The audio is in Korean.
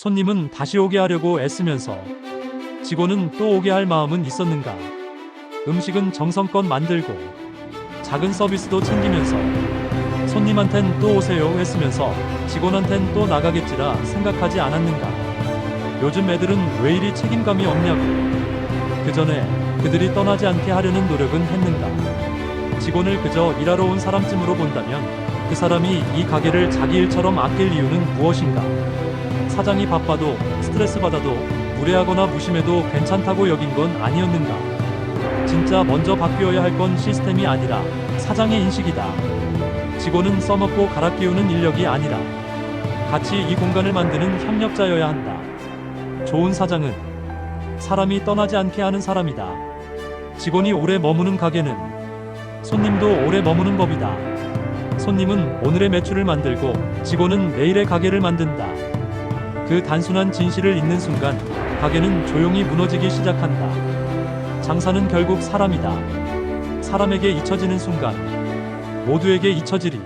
손님은 다시 오게 하려고 애쓰면서 직원은 또 오게 할 마음은 있었는가? 음식은 정성껏 만들고 작은 서비스도 챙기면서 손님한텐 또 오세요 했으면서 직원한텐 또 나가겠지라 생각하지 않았는가? 요즘 애들은 왜 이리 책임감이 없냐고. 그 전에 그들이 떠나지 않게 하려는 노력은 했는가? 직원을 그저 일하러 온 사람쯤으로 본다면 그 사람이 이 가게를 자기 일처럼 아낄 이유는 무엇인가? 사장이 바빠도 스트레스 받아도 무례하거나 무심해도 괜찮다고 여긴 건 아니었는가? 진짜 먼저 바뀌어야 할 건 시스템이 아니라 사장의 인식이다. 직원은 써먹고 갈아 끼우는 인력이 아니라 같이 이 공간을 만드는 협력자여야 한다. 좋은 사장은 사람이 떠나지 않게 하는 사람이다. 직원이 오래 머무는 가게는 손님도 오래 머무는 법이다. 손님은 오늘의 매출을 만들고 직원은 내일의 가게를 만든다. 그 단순한 진실을 잊는 순간 가게는 조용히 무너지기 시작한다. 장사는 결국 사람이다. 사람에게 잊혀지는 순간 모두에게 잊혀지리.